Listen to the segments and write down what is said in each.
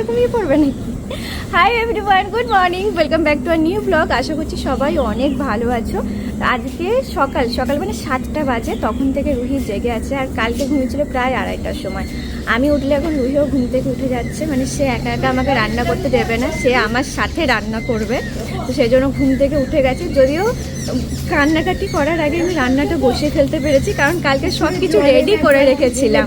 আবার ঘুমিয়ে পড়বে নাকি? Hi everyone good morning welcome back to our new blog আশা করছি সবাই অনেক ভালো আছো। আজকে সকাল সকাল মানে সাতটা বাজে, তখন থেকে রুহি জেগে আছে আর কালকে ঘুমিয়েছিল প্রায় আড়াইটার সময়। আমি উঠলে এখন রুহিও ঘুম থেকে উঠে যাচ্ছে মানে সে একা একা আমাকে রান্না করতে দেবে না, সে আমার সাথে রান্না করবে। তো সেই জন্য ঘুম থেকে উঠে গেছে। যদিও কান্নাকাটি করার আগে আমি রান্নাটা বসে ফেলতে পেরেছি, কারণ কালকে সব কিছু রেডি করে রেখেছিলাম।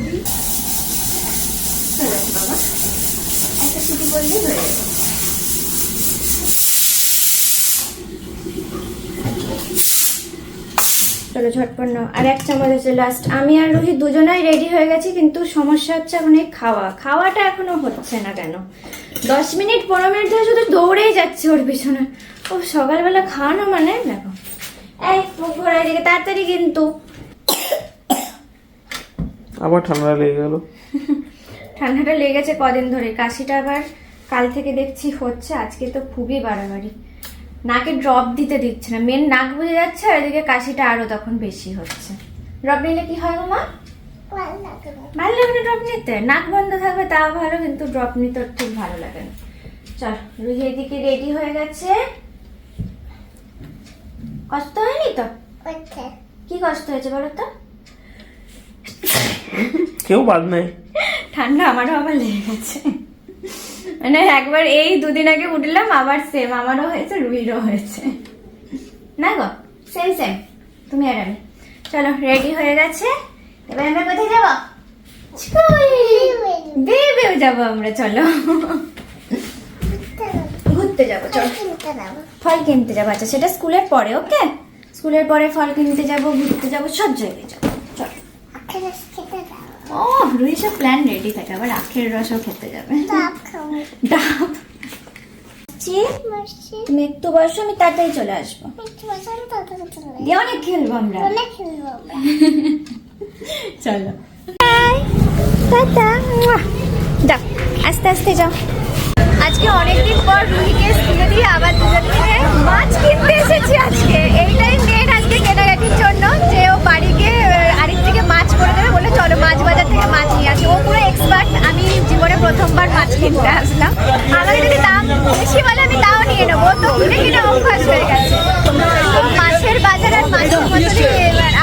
চলো ঝটপট নাও। আর এক চামচ আছে লাস্ট আমি আর রোহিত দুজনাই রেডি হয়ে গেছি কিন্তু সমস্যা হচ্ছে এখন এই খাওয়া। খাওয়াটা এখনও হচ্ছে না কেন? দশ মিনিট পনেরো মিনিট ধরে শুধু দৌড়েই যাচ্ছে ওর পিছনে। ও সকালবেলা খাওয়ানো মানে? দেখো। এই মুখ দিকে তাড়াতাড়ি কিন্তু। আবার ঠান্ডা লেগে গেল। ঠান্ডাটা লেগেছে কদিন ধরে। কাশিটা আবার কাল থেকে দেখছি হচ্ছে আজকে তো খুবই বাড়াবাড়ি। নাকে ড্রপ দিতে দিচ্ছে না। মেন নাক বুঝে যাচ্ছে আর এদিকে কাশিটা আরও তখন বেশি হচ্ছে। ড্রপ নিলে কি হয় গো মা? ভালো লাগে না। ড্রপ নিতে? নাক বন্ধ থাকবে তাও ভালো কিন্তু ড্রপ নিতে ঠিক ভালো লাগে না। চল রুহি এদিকে রেডি হয়ে গেছে। কষ্ট হয়নি তো? কি কষ্ট হয়েছে বলো তো? কেউ বাদ নাই। ঠান্ডা আমারও আবার লেগে গেছে। মানে একবার এই দুদিন আগে উঠলাম, আবার সেম আমারও হয়েছে, রুহিরও হয়েছে। না গো সেম সেম তুমি আর আমি। চলো রেডি হয়ে গেছে? এবার আমরা কোথায় যাব? বেবেও যাব আমরা, চলো। ঘুরতে যাব, চলো। ফল কিনতে যাব আচ্ছা সেটা স্কুলের পরে ওকে স্কুলের পরে ফল কিনতে যাব, ঘুরতে যাব, সব জায়গায় যাব, চলো। ও রুহি প্ল্যান রেডি থাকে আবার আখের রসও খেতে যাবে ডাব তুমি একটু বসো আমি তাড়াতাড়ি চলে আসব দিয়ে অনেক খেলব আমরা চলো টাটা যাও আস্তে আস্তে যাও আজকে অনেকদিন পর রুহিকে স্কুলে দিয়ে আবার দুজন মিলে মাছ কিনতে এসেছি আজকে। এইটাই মেন আজকে কেনাকাটির জন্য যে ও বাড়ি গিয়ে আহ, আরেক থেকে মাছ করে দেবে। বলে চলো মাছ বাজার থেকে মাছ নিয়ে আসি। ও পুরো এক্সপার্ট আমি জীবনে প্রথমবার মাছ কিনতে আসলাম। আমাকে যদি দাম বেশি বলে, আমি তাও নিয়ে নেব। তো কিনে কিনে অভ্যাস হয়ে গেছে। মাছের বাজার আর মাছের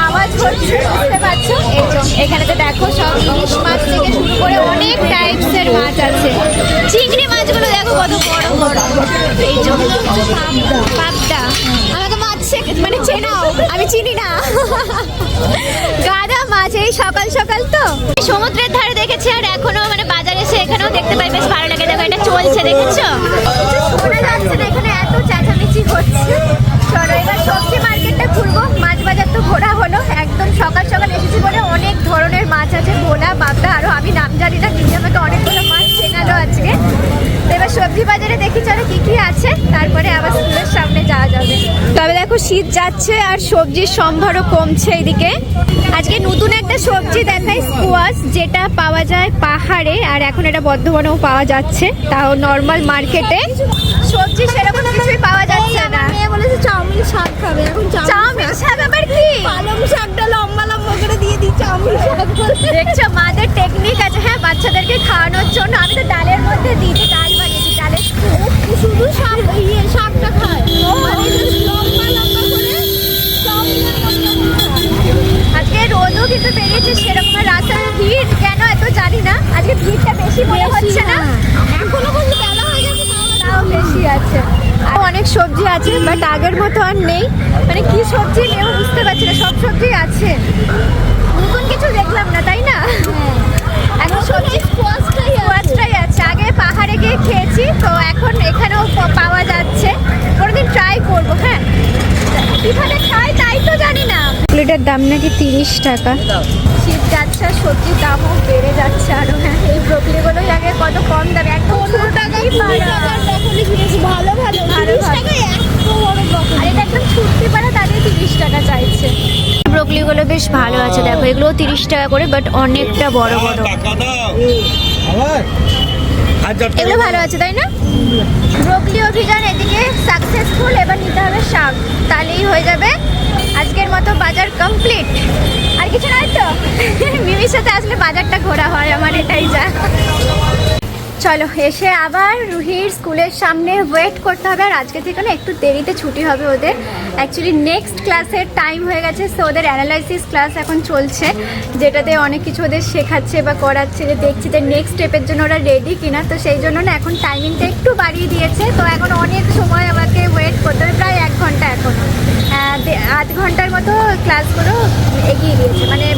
আওয়াজ হচ্ছে, বুঝতে পারছ? এই যে এখানেতে দেখো সব ইলিশ মাছ থেকে শুরু করে অনেক টাইপস এর মাছ আছে। চিংড়ি মাছগুলো দেখো কত বড় বড়। এই যে পাবদা। আমাকে মাছ মানে চেনাও। আমি চিনি না। গাদা মাছ এই সকাল সকাল তো? সমুদ্রের ধারে দেখেছি আর এখনও মানে বাজারে এসে এখানেও দেখতে পাই, বেশ ভালো লাগে। দেখো, এটা চলছে, দেখেছ? না, এখানে এত চেঁচামেচি হচ্ছে। মার্কেটটা ঘুরবো। মাছ বাজার তো ঘোরা হলো একদম সকাল সকাল এসেছি বলে অনেক ধরনের মাছ আছে, ভোলা বাগদা আরও আমি নাম জানি না কিন্তু আমাকে অনেকগুলো মাছ চেনালো আজকে তো এবার সবজি বাজারে দেখি চলো কি কি আছে। তারপরে আবার স্কুলের সামনে যাওয়া যাবে। তবে দেখো শীত যাচ্ছে আর সবজির সম্ভারও কমছে এদিকে। আজকে নতুন একটা সবজি দেখাই স্কোয়াশ যেটা পাওয়া যায় পাহাড়ে আর এখন এটা বর্ধমানেও পাওয়া যাচ্ছে। তাও নর্মাল মার্কেটে সবজি সেরকম কিছুই পাওয়া যাচ্ছে না। মেয়ে বলেছে চাউমিন শাক খাবে এখন চাউমিন শাক আবার কি? পালং শাকটা লম্বা লম্বা করে দিয়ে দিই চাউমিন শাক দেখছ মাদের টেকনিক আছে। হ্যাঁ বাচ্চাদেরকে খাওয়ানোর জন্য। আমি তো ডালের মধ্যে দিই ডাল শুধু শাক ইয়ে খায়। মানে। আজকে রোদও কিন্তু বেরিয়েছে সেরকম আর রাস্তার ভিড় কেন এত জানি না। আজকে ভিড়টা বেশি মনে হচ্ছে না। এখনও কিন্তু বেলা হয়ে গেছে তাও বেশি আছে। আর অনেক সবজি আছে বাট আগের মতো আর নেই। মানে কি সবজি নেব বুঝতে পারছি না। সব সবজি আছে। নতুন কিছু দেখলাম না তাই না? এখন সবজি স্কোয়াশটাই গিয়ে খেয়েছি তো এখন এখানেও পাওয়া যাচ্ছে। কোনোদিন ট্রাই করব হ্যাঁ? কীভাবে খাই তাই তো জানি না। প্লেটের দাম নাকি তিরিশ টাকা। শীত যাচ্ছে আর সবজির দামও বেড়ে যাচ্ছে আরও হ্যাঁ? এই ব্রকলিগুলোই আগে কত কম দামে টাকাই কিনেছি ভালো ভালো। ভালো, ভালো। টাকায় এত বড় ব্রকলি আর এটা একদম ছুটতে পারে তাদের তিরিশ টাকা চাইছে। ব্রকলিগুলো বেশ ভালো আছে দেখো এগুলো তিরিশ টাকা করে বাট অনেকটা বড় বড়। টাকা দাও। এগুলো ভালো আছে, তাই না? ব্রোকলি অভিযান এদিকে সাকসেসফুল এবার নিতে হবে শাক। তাহলেই হয়ে যাবে। আজকের মতো বাজার কমপ্লিট আর কিছু নয় তো? মিমির সাথে আসলে বাজারটা ঘোরা হয় আমার, এটাই যা। চলো, এসে আবার রুহির স্কুলের সামনে ওয়েট করতে হবে আর আজকে থেকে না একটু দেরিতে ছুটি হবে ওদের। অ্যাকচুয়ালি নেক্সট ক্লাসের টাইম হয়ে গেছে সো ওদের অ্যানালাইসিস ক্লাস এখন চলছে, যেটাতে অনেক কিছু ওদের শেখাচ্ছে বা করাচ্ছে, যে দেখছি যে নেক্সট স্টেপের জন্য ওরা রেডি কিনা। তো সেই জন্য না এখন টাইমিংটা একটু বাড়িয়ে দিয়েছে, তো এখন অনেক সময় আমাকে ওয়েট করতে হবে, প্রায় এক ঘণ্টা এখনও আধ ঘণ্টার মতো ক্লাসগুলো এগিয়ে দিয়েছে মানে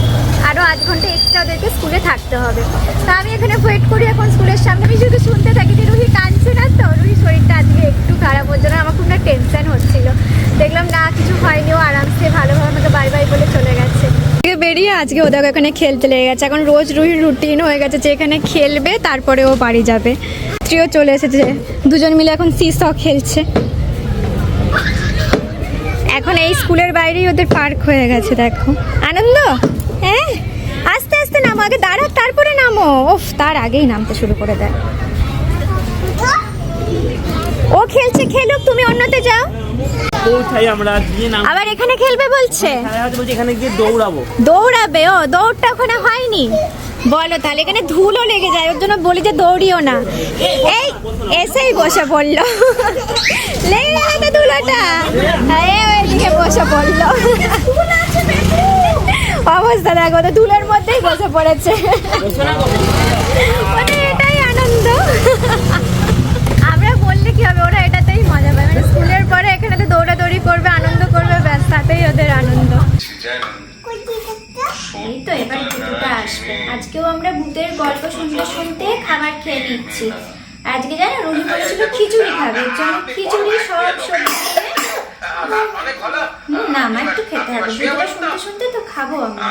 আরও আধ ঘণ্টা এক্সট্রা ওদেরকে স্কুলে থাকতে হবে। তা আমি এখানে ওয়েট করি এখন স্কুলের সামনে। আমি শুধু শুনতে থাকি যে রুহি কাঁদছে না তো? রুহি শরীরটা আজকে একটু খারাপ হচ্ছে না আমার খুব না টেনশন হচ্ছিল। দেখলাম, না, কিছু হয়নি। ও আরামসে ভালোভাবে আমাকে বাই বাই বলে চলে গেছে। বেরিয়ে, আজকে ওদের এখানে খেলতে লেগে গেছে। এখন রোজ রুহির রুটিন হয়ে গেছে যে এখানে খেলবে, তারপরে ও বাড়ি যাবে। স্ত্রীও চলে এসেছে। দুজন মিলে এখন সিস খেলছে। এখন এই স্কুলের বাইরেই ওদের পার্ক হয়ে গেছে, দেখো। আনন্দ? হ্যাঁ আস্তে আস্তে নামো আগে দাঁড়া তারপরে নামো। ওফ তার আগেই নামতে শুরু করে দেয়। ও খেলছে খেলুক তুমি অন্যতে যাও। পৌঁছাই আমরা? গিয়ে নাম আবার এখানে খেলবে বলছে? এখানে গিয়ে দৌড়াবো। দৌড়াবে ও দৌড়টা ওখানে হয়নি। বলো তাহলে এখানে ধুলো লেগে যায় ওর জন্য বলি যে দৌড়িও না। এই এসেই বসে পড়ল। লেগে গেল তো ধুলোটা। ওইদিকে বসে পড়ল। অবস্থা দেখো, তো ধুলোর মধ্যেই বসে পড়েছে। মানে এটাই আনন্দ। আমরা বললে কি হবে, ওরা এটাতেই মজা পায়। মানে স্কুলের পরে এখানে তো দৌড়াদৌড়ি করবে, আনন্দ করবে, ব্যাস, তাতেই ওদের আনন্দ। এই তো এবার ভূতটা আসবে। আজকেও আমরা ভূতের গল্প শুনতে শুনতে খাবার খেয়ে নিচ্ছি। আজকে জানো, রুহি বলেছিল খিচুড়ি খাবে জন্য খিচুড়ি সব সবজি। না আমার একটু খেতে হবে। ভূতটা শুনতে শুনতে তো খাব আমরা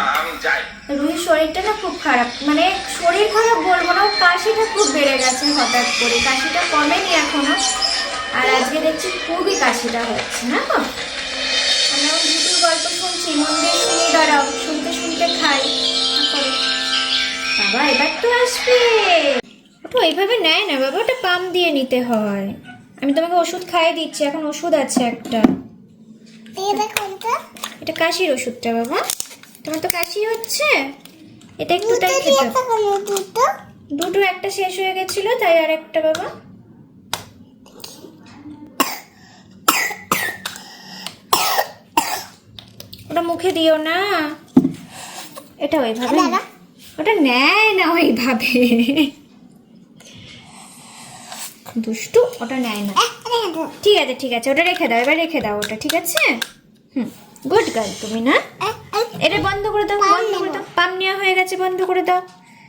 রুহির শরীরটা না খুব খারাপ। মানে শরীর খারাপ বলব না কাশিটা খুব বেড়ে গেছে হঠাৎ করে। কাশিটা কমেনি এখনও। আর আজকে দেখছি খুবই কাশিটা হচ্ছে গো? আমরা ওই ভূতুর গল্প শুনছি মন দিয়ে শুনি দাঁড়াও শুনতে শুনতে খাই। বাবা এবার তো আসবে। ওটা এইভাবে নেয় না বাবা ওটা পাম দিয়ে নিতে হয়। আমি তোমাকে ওষুধ খাইয়ে দিচ্ছি এখন ওষুধ আছে একটা। এটা কাশির ওষুধটা বাবা। তোমার তো কাশি হচ্ছে। এটা একটু তাই খেতে দুটো। একটা শেষ হয়ে গেছিল তাই আর একটা বাবা। ওটা মুখে দিও না। এটা ওইভাবে। ওটা নেয় না ওইভাবে। দুষ্টু ওটা নেয় না। ঠিক আছে ঠিক আছে ওটা রেখে দাও এবার রেখে দাও ওটা ঠিক আছে? হুম গুড গার্ল তুমি না? এটা বন্ধ করে দাও বন্ধ করে দাও। পাম নেওয়া হয়ে গেছে বন্ধ করে দাও।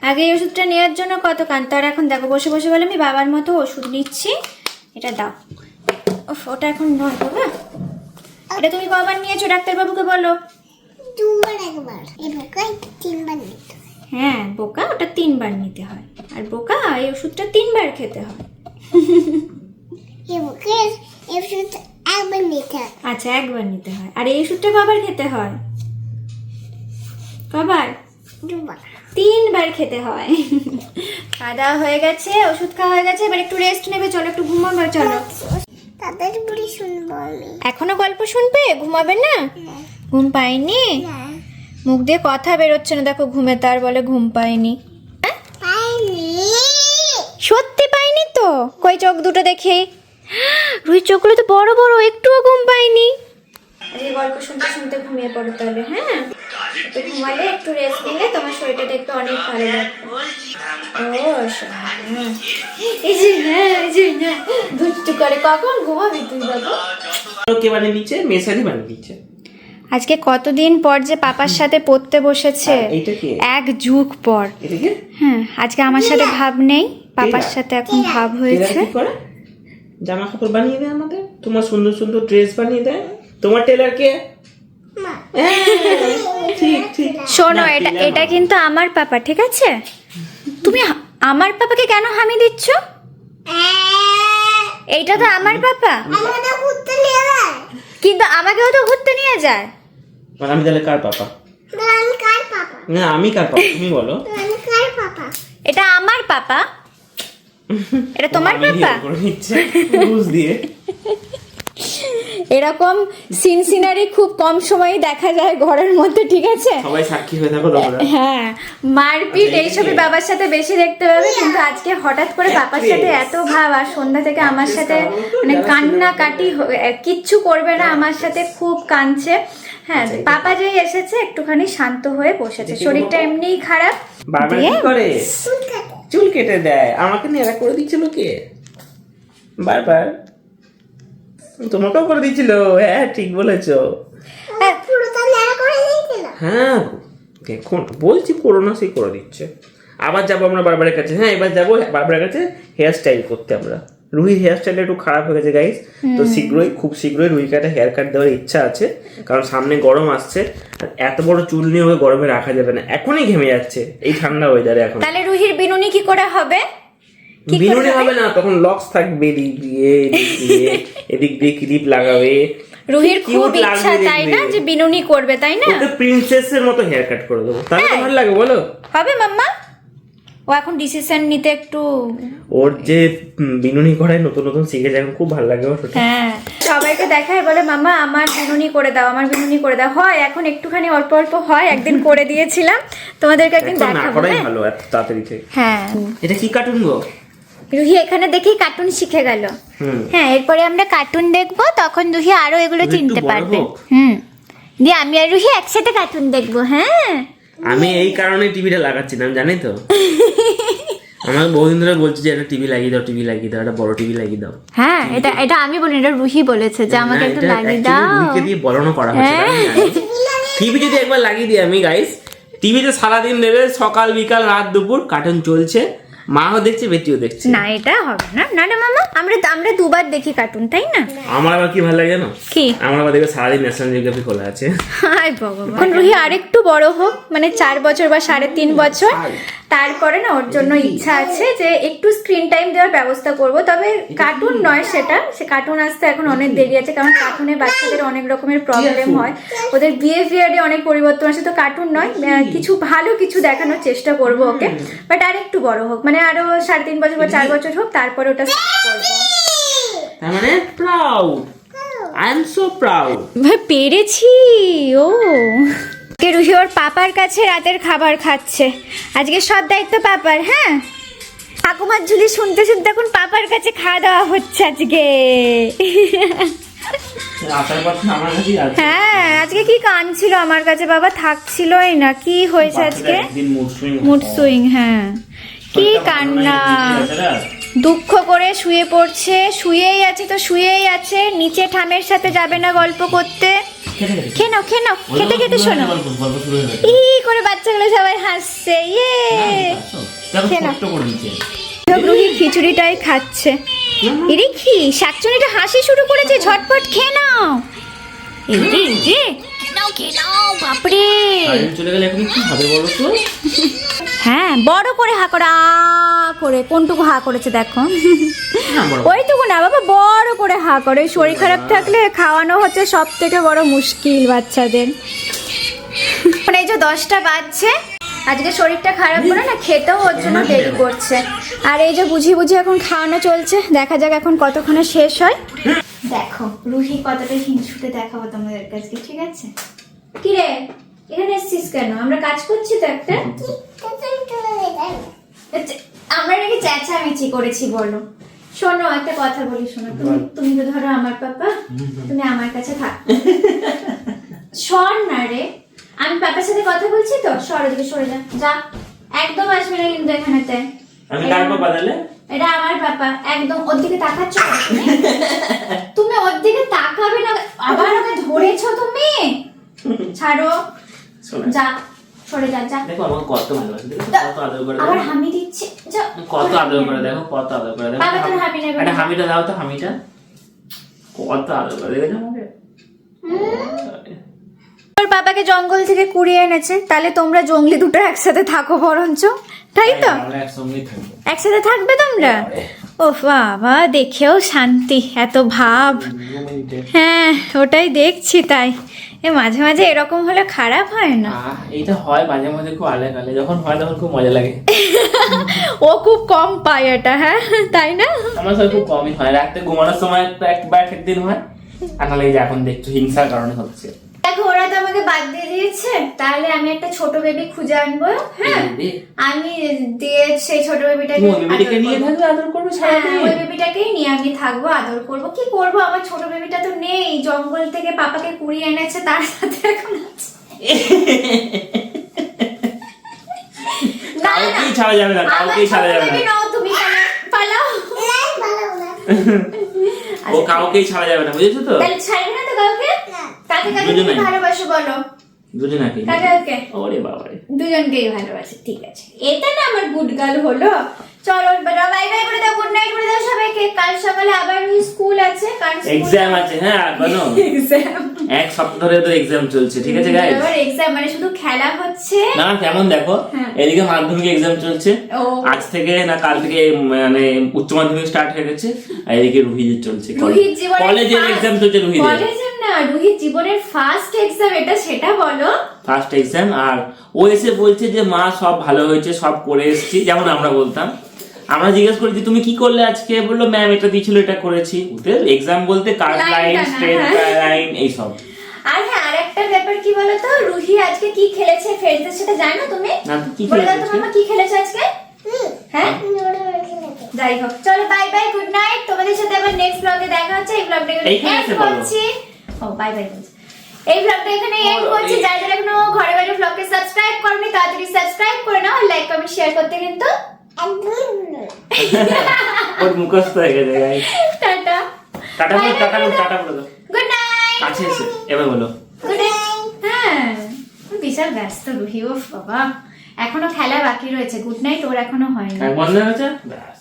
আগে এই ওষুধটা নেওয়ার জন্য কত কান্ত আর এখন দেখো বসে বসে বলে আমি বাবার মতো ওষুধ নিচ্ছি। এটা দাও। উফ, ওটা এখন নয় বাবা এটা তুমি কবার নিয়েছো? ডাক্তারবাবুকে বলো। দুবার একবার। এবার তিনবার নিতে হ্যাঁ বোকা ওটা তিনবার নিতে হয়। আর বোকা এই ওষুধটা তিনবার খেতে হয় এবার এবার একবার নিতে হবে আচ্ছা নিতে হয়? আর এই ওষুধটা কবার খেতে হয়? কবার? দুবার। তিনবার খেতে হয়। খাওয়া দাওয়া হয়ে গেছে ওষুধ খাওয়া হয়ে গেছে এবার একটু রেস্ট নেবে চলো একটু ঘুমাবে চলো। তাদের বলি শুনব আমি। এখনও গল্প শুনবে? ঘুমাবে না? ঘুম পাইনি না মুখ দিয়ে কথা বেরোচ্ছে না দেখো ঘুমে তার বলে ঘুম পাইনি পাইনি সত্যি পাইনি তো? কই চোখ দুটো দেখি। রুই চোখগুলো তো বড় বড় একটুও ঘুম পাইনি আজকে গল্প শুনতে শুনতে ঘুমিয়ে পড়ো তাহলে হ্যাঁ? একটু ঘুমালে একটু রেস্ট নিলে তোমার শরীরটা দেখতে অনেক ভালো লাগবে। ও। এই যে হ্যাঁ এই যে হ্যাঁ। দুষ্টু করে কখন ঘুমাবি তুই বাবা? কে বানিয়ে দিচ্ছে মেসারি বানিয়ে দিচ্ছে আজকে কতদিন পর যে পাপার সাথে পড়তে বসেছে? এক যুগ পর। হ্যাঁ আজকে আমার সাথে ভাব নেই। পাপার সাথে এখন ভাব হয়েছে। জামা কাপড় বানিয়ে দেয় আমাদের? তোমার সুন্দর সুন্দর ড্রেস বানিয়ে দেয়? তোমার টেলার কে? হ্যাঁ, ঠিক ঠিক। শোনো এটা এটা কিন্তু আমার পাপা ঠিক আছে? তুমি আমার পাপাকে কেন হামি দিচ্ছ? এইটা তো আমার পাপা। কিন্তু আমাকেও তো ঘুরতে নিয়ে যায়। আর আমি তাহলে কার পাপা? আমি কার পাপা? না আমি কার পাপা? তুমি বলো। এটা আমার পাপা। এটা তোমার পাপা? বুঝ দিয়ে। এরকম সিন সিনারি খুব কম সময়ই দেখা যায় ঘরের মধ্যে ঠিক আছে? সবাই সাক্ষী হয়ে থাকো হ্যাঁ মারপিট আচ্ছা, এইসবই বাবার সাথে বেশি দেখতে পাবে কিন্তু আজকে হঠাৎ করে বাবার সাথে এত ভাব আর সন্ধ্যা থেকে আমার সাথে মানে কান্না কাটি কিচ্ছু করবে না আমার সাথে খুব কাঁদছে। হ্যাঁ আচ্ছা, পাপা যেই এসেছে একটুখানি শান্ত হয়ে বসেছে। শরীরটা এমনিই খারাপ। বারবার দিয়ে কি করে? চুল কেটে। দেয়। আমাকে নেড়া করে দিচ্ছিল কে বারবার। তোমাকেও করে দিচ্ছিল হ্যাঁ ঠিক বলেছ। হ্যাঁ, হ্যাঁ দেখুন বলছি করোনা সেই করে দিচ্ছে। আবার যাব আমরা বারবারের কাছে। হ্যাঁ এবার যাব বারবারের কাছে হেয়ার স্টাইল করতে আমরা। রুহি হেয়ার স্টাইল একটু খারাপ হয়ে গেছে গাইস তো শীঘ্রই খুব শীঘ্রই রুহিকে একটা হেয়ার কাট দেওয়ার ইচ্ছা আছে। কারণ সামনে গরম আসছে আর এত বড় চুল নিয়ে ওকে গরমে রাখা যাবে না। এখনই ঘেমে যাচ্ছে এই ঠান্ডা ওয়েদারে এখন। তাহলে রুহির বিনুনি কি করে হবে? বিনুনি হবে? না তখন লক্স থাকবে এদিক দিয়ে এদিক দিয়ে এদিক দিয়ে ক্লিপ লাগাবে। রুহির খুব ইচ্ছা তাই না যে বিনুনি করবে তাই না? ওকে প্রিন্সেসের মতো হেয়ার কাট করে দেবো। তাহলে তো হ্যাঁ। ভালো লাগে বলো। হবে মাম্মা। ও এখন ডিসিশন নিতে একটু ওর যে বিনুনি করায় নতুন নতুন শিখেছে এখন খুব ভালো লাগে ওর। হ্যাঁ। সবাইকে দেখায় বলে মামা আমার বিনুনি করে দাও আমার বিনুনি করে দাও। হয় এখন একটুখানি অল্প অল্প হয় একদিন করে দিয়েছিলাম। তোমাদেরকে একদিন দেখাবো করাই হ্যাঁ? ভালো এত তাড়াতাড়ি হ্যাঁ। এটা কি কার্টুন গো? রুহি এখানে দেখেই কার্টুন শিখে গেল। হ্যাঁ এরপরে আমরা কার্টুন দেখব তখন রুহি আরও এগুলো চিনতে পারবে। হুম। দিয়ে আমি আর রুহি একসাথে কার্টুন দেখব হ্যাঁ। আমি এই কারণে টিভিটা লাগাচ্ছিলাম জানি তো? আমার বহুদিন ধরে বলছি যে একটা টিভি লাগিয়ে দাও টিভি লাগিয়ে দাও একটা বড় টিভি লাগিয়ে দাও। হ্যাঁ এটা এটা আমি বলি এটা রুহি বলেছে যে আমাকে একটু লাগিয়ে দাও। রুহিকে দিয়ে বলানো করা হচ্ছে টিভি যদি একবার লাগিয়ে দিই আমি গাইস টিভিতে সারাদিন দেবে সকাল বিকাল রাত দুপুর কার্টুন চলছে। মাও দেখছে বেটিও দেখছে। না এটা হবে না। না না মামা আমরা আমরা দুবার দেখি কার্টুন তাই না? আমার আবার কি ভালো লাগে জানো? কি? আমার আবার দেখবে সারাদিন ন্যাশনাল জিওগ্রাফি খোলা আছে। হায় ভগবান। এখন রুহি আরেকটু বড় হোক মানে চার বছর বা সাড়ে তিন বছর। তারপরে না ওর জন্য ইচ্ছা আছে যে একটু স্ক্রিন টাইম দেওয়ার ব্যবস্থা করব। তবে কার্টুন নয় সেটা। সে কার্টুন আসতে এখন অনেক দেরি আছে কারণ কার্টুনে বাচ্চাদের অনেক রকমের প্রবলেম হয়। ওদের বিহেভিয়ারে অনেক পরিবর্তন আসে তো কার্টুন নয়। কিছু ভালো কিছু দেখানোর চেষ্টা করব ওকে। বাট আর একটু বড় হোক। মানে আরও সাড়ে তিন বছর বা চার বছর হোক তারপরে ওটা করব। তার মানে proud I am so proud ভাই পেরেছি ও। কে রুহি ওর পাপার কাছে রাতের খাবার খাচ্ছে। আজকে সব দায়িত্ব পাপার হ্যাঁ? ঠাকুমার ঝুলি শুনতে শুনতে এখন পাপার কাছে খাওয়া দাওয়া হচ্ছে আজকে। আমার হ্যাঁ আজকে কি কান ছিল আমার কাছে? বাবা থাকছিলই না। কি হয়েছে আজকে? মুড সুইং হ্যাঁ। কি কান্না? দুঃখ করে শুয়ে পড়ছে শুয়েই আছে তো শুয়েই আছে নিচে ঠামের সাথে যাবে না গল্প করতে। খেয়ে নাও খেয়ে নাও খেতে খেতে শোনো। ই করে বাচ্চাগুলো সবাই হাসছে ইয়ে। খেয়ে নাও। রুহি খিচুড়িটাই খাচ্ছে। এরে কি শাকচুনিটা হাসি শুরু করেছে ঝটপট খেয়ে নাও। এই রে নাও খেয়ে নাও বাপরে। চলে গেলে এখন কি হবে বলো তো? হ্যাঁ বড় করে হা করে আ করে কোনটুকু হা করেছে দেখো? ওইটুকু না বাবা বড় করে হা করে। শরীর খারাপ থাকলে খাওয়ানো হচ্ছে সব থেকে বড় মুশকিল বাচ্চাদের। মানে এই যে দশটা বাজছে আজকে শরীরটা খারাপ করে না খেতেও ওর জন্য দেরি করছে। আর এই যে বুঝি বুঝি এখন খাওয়ানো চলছে দেখা যাক এখন কতক্ষণে শেষ হয়। দেখো রুহি কতটা হিংসুটে দেখাবো তোমাদের কাছে ঠিক আছে? কি রে এখানে এসছিস কেন? আমরা কাজ করছি তো একটা? আচ্ছা, আমরা নাকি চেঁচামেচি করেছি বলো। শোনো একটা কথা বলি শোনো। তুমি তুমি তো ধরো আমার পাপা তুমি আমার কাছে থাক। সর না রে আমি পাপার সাথে কথা বলছি তো? সর সরে যা। যা। একদম আসবে না কিন্তু এখানেতে। আমি কার পা বাদালে এটা আমার পাপা একদম ওর দিকে তাকাচ্ছ তুমি? ওর দিকে তাকাবে না আবার ওকে ধরেছো তুমি? ছাড়ো। যা সরে যা যা। দেখো আমাকে কত ভালোবাসে কত আদর করে আবার হামি দিচ্ছে যা কত আদর করে দেখো কত আদর করে দেখো। বাবা তোর হামি নেবে একটা হামিটা দাও তো হামিটা। কত আদর করে দেখেছ আমাকে? তোর বাবাকে জঙ্গল থেকে কুড়িয়ে এনেছে তাহলে তোমরা জঙ্গলি দুটো একসাথে থাকো বরঞ্চ। তাই তো? একসাথে থাকবে তোমরা? ও বাবা দেখেও শান্তি এত ভাব। হ্যাঁ ওটাই দেখছি তাই। এ মাঝে মাঝে এরকম হলে খারাপ হয় না? এইটা হয় মাঝে মাঝে খুব আলে কালে যখন হয় তখন খুব মজা লাগে। ও খুব কম পায় এটা হ্যাঁ? তাই না? আমার সাথে খুব কমই হয়। রাতে ঘুমানোর সময় একবার এক দিন হয়। আর নাহলে এখন দেখছ হিংসার কারণে হচ্ছে। দেখো ওরা তো আমাকে বাদ দিয়ে দিয়েছে। তাহলে আমি একটা ছোট বেবি খুঁজে আনব হ্যাঁ? আমি দিয়ে সেই ছোট বেবিটাকে নিয়ে করব। থাকবে আদর করবে হ্যাঁ ওই বেবিটাকেই নিয়ে আমি থাকব আদর করব। কি করব? আমার ছোট বেবিটা তো নেই। জঙ্গল থেকে পাপাকে কুড়িয়ে এনেছে তার সাথে এখন আছে। কাউকেই ছাড়া যাবে না কাউকেই ছাড়া যাবে না। নাও তুমি পালাও, পালাও। ও কাউকেই ছাড়া যাবে না বুঝেছ তো? তাহলে কাকে কাকে ভালোবাসো বলো? দুজনাকে কাকে কাকে? ওরে বাবারে। দুজনকেই ভালোবাসি ঠিক আছে। এটা না আমার গুড গার্ল হলো। চলো বাই বাই করে দাও গুড নাইট করে দাও সবাইকে। কাল সকালে আবার স্কুল আছে কারণ এক্সাম আছে হ্যাঁ আর বলো। এক্সাম এক সপ্তাহ ধরে তো এক্সাম চলছে ঠিক আছে গাইস এবার এক্সাম মানে শুধু খেলা হচ্ছে। না কেমন দেখো হ্যাঁ। এদিকে মাধ্যমিক এক্সাম চলছে। আজ থেকে না কাল থেকে মানে উচ্চ মাধ্যমিক স্টার্ট হয়ে গেছে আর এদিকে রুহিদের চলছে। কলেজের এক্সাম চলছে রুহিদের কলেজের না রুহির জীবনের ফার্স্ট এক্সাম এটা সেটা বলো। ফার্স্ট এক্সাম আর ও এসে বলছে যে মা সব ভালো হয়েছে সব করে এসেছি। যেমন আমরা বলতাম। আমরা জিজ্ঞেস করেছি তুমি কি করলে আজকে? বলল ম্যাম এটা দিয়েছিল এটা করেছি। ওদের এক্সাম বলতে কার্ড লাইন স্ট্রেট হ্যাঁ। লাইন এইসব। আর হ্যাঁ আরেকটা ব্যাপার কি বলতো? রুহি আজকে কি খেলেছে? ফ্রেন্ডসদের সাথে জানো তুমি? কি বলে দাও খেলেছে তো কি খেলেছে আজকে? হ্যাঁ? যাই হোক চলো বাই বাই গুড নাইট তোমাদের সাথে আবার নেক্সট ব্লগে দেখা হচ্ছে। এই ব্লগটা এখানে এন্ড করছি। ও বাই বাই এই ব্লগটা এখানে এন্ড করছি। যারা যারা এখনও ঘরে বাইরে ব্লগকে সাবস্ক্রাইব করনি তাড়াতাড়ি সাবস্ক্রাইব করে নাও লাইক কমেন্ট শেয়ার করতে কিন্তু ওর মুখস্থ হয়ে গেছে। টাটা। টাটা বলো টাটা বলো টাটা। বলো গুড নাইট কাছে এসে এবার বলো। গুড নাইট হ্যাঁ বিশাল ব্যস্ত রুহি ও বাবা। এখনও খেলা বাকি রয়েছে। গুড নাইট ওর এখনও হয়নি। হ্যাঁ বন্ধ হয়েছে ব্যাস।